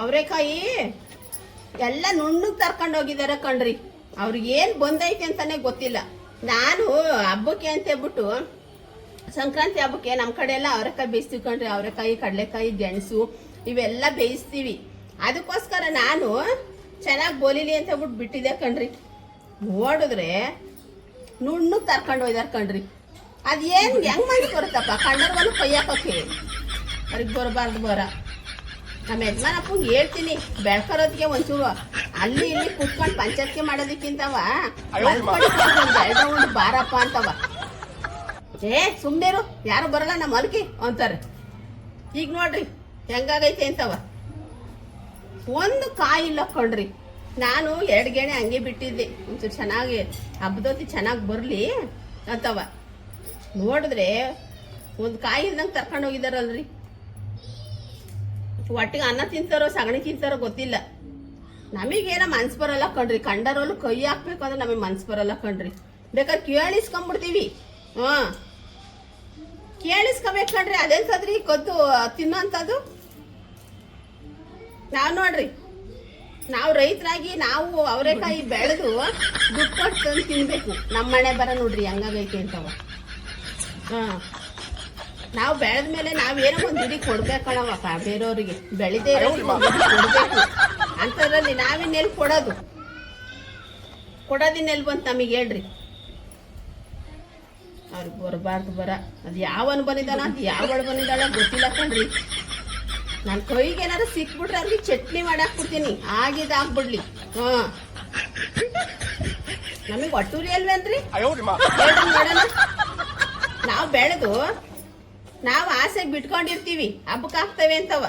ಅವರೆಕಾಯಿ? ಎಲ್ಲ ನುಣ್ಣಗೆ ತರ್ಕೊಂಡು ಹೋಗಿದ್ದಾರೆ ಕಣ್ರಿ. ಅವ್ರಿಗೆ ಏನು ಬಂದೈತೆ ಅಂತಾನೆ ಗೊತ್ತಿಲ್ಲ. ನಾನು ಹಬ್ಬಕ್ಕೆ ಅಂತ ಹೇಳ್ಬಿಟ್ಟು, ಸಂಕ್ರಾಂತಿ ಹಬ್ಬಕ್ಕೆ ನಮ್ಮ ಕಡೆ ಎಲ್ಲ ಅವರೆಕಾಯಿ ಬೇಯಿಸ್ತೀವಿ ಕಣ್ರಿ. ಅವರೆಕಾಯಿ, ಕಡಲೆಕಾಯಿ, ಗೆಣಸು, ಇವೆಲ್ಲ ಬೇಯಿಸ್ತೀವಿ. ಅದಕ್ಕೋಸ್ಕರ ನಾನು ಚೆನ್ನಾಗಿ ಬೋಲಿಲಿ ಅಂತ ಹೇಳ್ಬಿಟ್ಟು ಬಿಟ್ಟಿದ್ದೆ ಕಣ್ರಿ. ನೋಡಿದ್ರೆ ನುಣ್ಣಗ್ ತರ್ಕೊಂಡು ಹೋಯ್ದಾರ ಕಣ್ರಿ. ಏನು ಹೆಂಗ್ ಮಾಡಿ ಬರುತ್ತಪ್ಪ ಕಂಡರ್ವನು ಕೈ ಹಾಕೋಕೆ. ಅವ್ರಿಗೆ ಬರಬಾರ್ದು ಬರ. ನಮ್ಮ ಯಜಮಾನಪ್ಪ ಹೇಳ್ತೀನಿ ಬೆಳ್ಕರೋದಕ್ಕೆ ಒಂಚೂರು ಅಲ್ಲಿ ಇಲ್ಲಿ ಕುತ್ಕೊಂಡು ಪಂಚಾಯತ್ಗೆ ಮಾಡೋದಕ್ಕಿಂತವ. ಒಂದು ಬಾರಪ್ಪ ಅಂತವ. ಏ ಸುಮ್ಮನೆರು ಯಾರು ಬರಲ್ಲ ನಮ್ಮ ಹೊಲಕ್ಕೆ ಅಂತಾರೆ. ಈಗ ನೋಡ್ರಿ ಹೆಂಗಾಗೈತೆ ಅಂತವ. ಒಂದು ಕಾಯಿ ಇಲ್ಲ ಕಣ್ರಿ. ನಾನು ಎರಡು ಗೆಣೆ ಹಂಗೆ ಬಿಟ್ಟಿದ್ದೆ. ಒಂಚೂರು ಚೆನ್ನಾಗಿ ಹಬ್ಬದೊತ್ತಿ ಚೆನ್ನಾಗಿ ಬರಲಿ ಅಂತವ. ನೋಡಿದ್ರೆ ಒಂದು ಕಾಯಿ ಇಲ್ದಂಗೆ ತರ್ಕೊಂಡು ಹೋಗಿದಾರಲ್ರಿ. ಒಟ್ಟಿಗೆ ಅನ್ನ ತಿಂತಾರೋ ಸಗಣಿ ತಿಂತಾರೋ ಗೊತ್ತಿಲ್ಲ. ನಮಗೇನ ಮನ್ಸು ಬರಲ್ಲ ಕಣ್ರಿ. ಕಂಡರೋಲು ಕೈ ಹಾಕ್ಬೇಕು ಅಂದ್ರೆ ನಮಗೆ ಮನ್ಸು ಬರಲ್ಲ ಕಣ್ರಿ. ಬೇಕಾದ್ರೆ ಕೇಳಿಸ್ಕೊಂಡ್ಬಿಡ್ತೀವಿ ಹಾ. ಕೇಳಿಸ್ಕೊಬೇಕು ಕಣ್ರಿ. ಅದೆಂತದ್ರಿ ಕದ್ದು ತಿನ್ನೋಂಥದ್ದು ನಾವು ನೋಡ್ರಿ. ನಾವು ರೈತರಾಗಿ, ನಾವು ಅವರೆಕಾಯಿ ಬೆಳೆದು ದುಡ್ಡು ಕೊಟ್ಟು ತಂದು ತಿನ್ಬೇಕು. ನಮ್ಮ ಮನೆ ಬರ ನೋಡ್ರಿ, ಹಂಗಾಗೈತೆ ಅಂತವ. ಹಾ. ನಾವು ಬೆಳೆದ ಮೇಲೆ ನಾವೇನೋ ಒಂದು ದುಡಿ ಕೊಡ್ಬೇಕಲ್ಲವಪ್ಪ ಬೇರೆಯವ್ರಿಗೆ. ಬೆಳೆದೇ ಇರೋ ಕೊಡ್ಬೇಕು. ಅಂಥದ್ರಲ್ಲಿ ನಾವಿನ್ನೆಲ್ಲಿ ಕೊಡೋದು? ಕೊಡೋದಿನ್ನೆಲ್ಲಿ ಬಂತು ನಮಗೆ ಹೇಳ್ರಿ. ಅವ್ರಿಗೆ ಬರಬಾರ್ದು ಬರ. ಅದು ಯಾವನ್ ಬಂದಿದ್ದಾನ ಅದು ಯಾವಳು ಬಂದಿದ್ದಾಳ ಗೊತ್ತಿಲ್ಲ ಕಣ್ರಿ. ನನ್ನ ಕೈಗೆ ಏನಾದ್ರು ಸಿಕ್ಬಿಟ್ರೆ ಅವ್ರಿಗೆ ಚಟ್ನಿ ಮಾಡಾಕ್ಬಿಡ್ತೀನಿ. ಆಗಿದ್ ಆಗ್ಬಿಡ್ಲಿ. ಹಾ. ನಮಗೆ ಒಟ್ಟೂರಿ ಅಲ್ವೇನ್ರಿ? ನೋಡೋಣ. ನಾವು ಬೆಳೆದು ನಾವು ಆಸೆಗೆ ಬಿಟ್ಕೊಂಡಿರ್ತೀವಿ. ಹಬ್ಬಕ್ಕೆ ಹಾಕ್ತೇವೆ ಅಂತವ.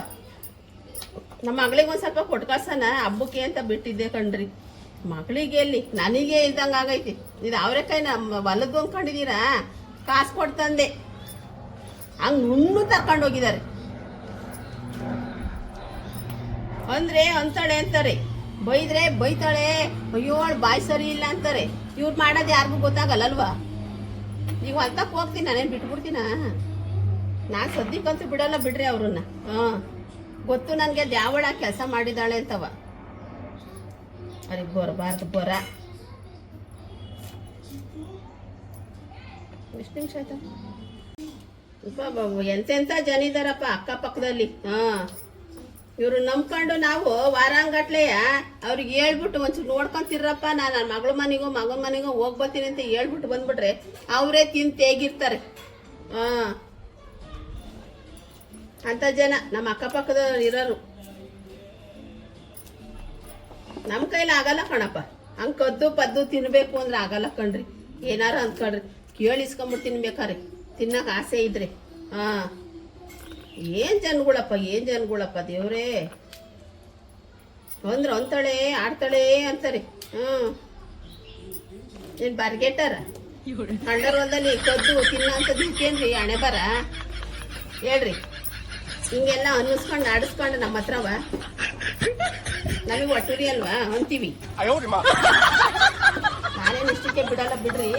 ನಮ್ಮ ಮಗಳಿಗೆ ಒಂದು ಸ್ವಲ್ಪ ಕೊಟ್ಕಾಸನ ಹಬ್ಬಕ್ಕೆ ಅಂತ ಬಿಟ್ಟಿದ್ದೆ ಕಣ್ರಿ. ಮಗಳಿಗೆ ಎಲ್ಲಿ? ನನಗೆ ಇದ್ದಂಗೆ ಆಗೈತಿ. ಇದು ಅವರೆಕಾಯಿ ನಮ್ಮ ಹೊಲದ್ದು ಅಂದ್ಕೊಂಡಿದ್ದೀರಾ ಕಾಸು ಕೊಡ್ತಂದೆ ಹಂಗೆ ನುಣ್ಣು ತರ್ಕೊಂಡು ಹೋಗಿದ್ದಾರೆ ಅಂದ್ರೆ ಅಂತಾಳೆ ಅಂತಾರೆ. ಬೈದ್ರೆ ಬೈತಾಳೆ. ಅಯ್ಯೋ ಬಾಯ್ ಸರಿ ಇಲ್ಲ ಅಂತಾರೆ. ಇವ್ರು ಮಾಡೋದು ಯಾರಿಗೂ ಗೊತ್ತಾಗಲ್ಲಲ್ವಾ? ನೀವು ಹೊಲ್ತಕ್ಕೆ ಹೋಗ್ತೀನಿ, ನಾನೇನು ಬಿಟ್ಬಿಡ್ತೀನ? ನಾನು ಸದ್ಯಕ್ಕಂತೂ ಬಿಡಲ್ಲ ಬಿಡ್ರಿ ಅವ್ರನ್ನ. ಹಾಂ. ಗೊತ್ತು ನನಗೆ ದ್ಯಾವಳ ಕೆಲಸ ಮಾಡಿದಾಳೆ ಅಂತವ. ಅರಿ ಬರಬಾರ್ದು ಬರ ಎಷ್ಟು ನಿಮಿಷ ಆಯ್ತಾ? ಎಂತೆಂಥ ಜನ ಇದಾರಪ್ಪ ಅಕ್ಕಪಕ್ಕದಲ್ಲಿ. ಹಾಂ. ಇವ್ರು ನಂಬ್ಕೊಂಡು ನಾವು ವಾರಾಂಗಟ್ಲೆಯ ಅವ್ರಿಗೆ ಹೇಳ್ಬಿಟ್ಟು ಒಂಚೂರು ನೋಡ್ಕೊಂತಿರಪ್ಪ ನಾನು ನನ್ನ ಮಗಳ ಮನೆಗೋ, ಮಗನ ಮನೆಗೋ ಹೋಗ್ಬರ್ತೀನಿ ಅಂತ ಹೇಳ್ಬಿಟ್ಟು ಬಂದ್ಬಿಟ್ರೆ ಅವರೇ ತಿಂದು ತೇಗಿರ್ತಾರೆ. ಹಾಂ. ಅಂಥ ಜನ ನಮ್ಮ ಅಕ್ಕಪಕ್ಕದವ್ರು ಇರೋರು. ನಮ್ಮ ಕೈಲಿ ಆಗಲ್ಲ ಕಣಪ್ಪ. ಹಂಗೆ ಕದ್ದು ಪದ್ದು ತಿನ್ನಬೇಕು ಅಂದ್ರೆ ಆಗಲ್ಲ ಕಣ್ರಿ. ಏನಾರು ಅಂದ್ಕೊಳ್ರಿ. ಕೇಳಿಸ್ಕೊಂಬಿಟ್ಟು ತಿನ್ಬೇಕಾರೆ ತಿನ್ನೋಕೆ ಆಸೆ ಇದ್ರೆ. ಹಾಂ. ಏನ್ ಜನಗಳಪ್ಪ ಏನ್ ಜನಗಳಪ್ಪ ದೇವ್ರೇ. ಅಂದ್ರೆ ಅಂತಾಳೆ ಆಡ್ತಾಳೆ ಅಂತಾರೆ. ಹ್ಮ್ ಏನ್ ಬರ್ಗೆಟ್ಟಾರ? ಕಂಡರ್ ಒಂದಲ್ಲಿ ಕದ್ದು ತಿನ್ನ ಅಂತ ದಿಕ್ಕೇನ್ರಿ ಹಣೆ ಬರ? ಹೇಳ್ರಿ. ಹಿಂಗೆಲ್ಲ ಅನ್ನಿಸ್ಕೊಂಡು ಆಡಿಸ್ಕೊಂಡು ನಮ್ಮ ಹತ್ರವ. ನಮಗೆ ಒಟ್ಟುರಿ ಅಲ್ವಾ ಅಂತೀವಿ. ನಾನೇನು ಇಷ್ಟಕ್ಕೆ ಬಿಡಲ್ಲ ಬಿಡ್ರಿ.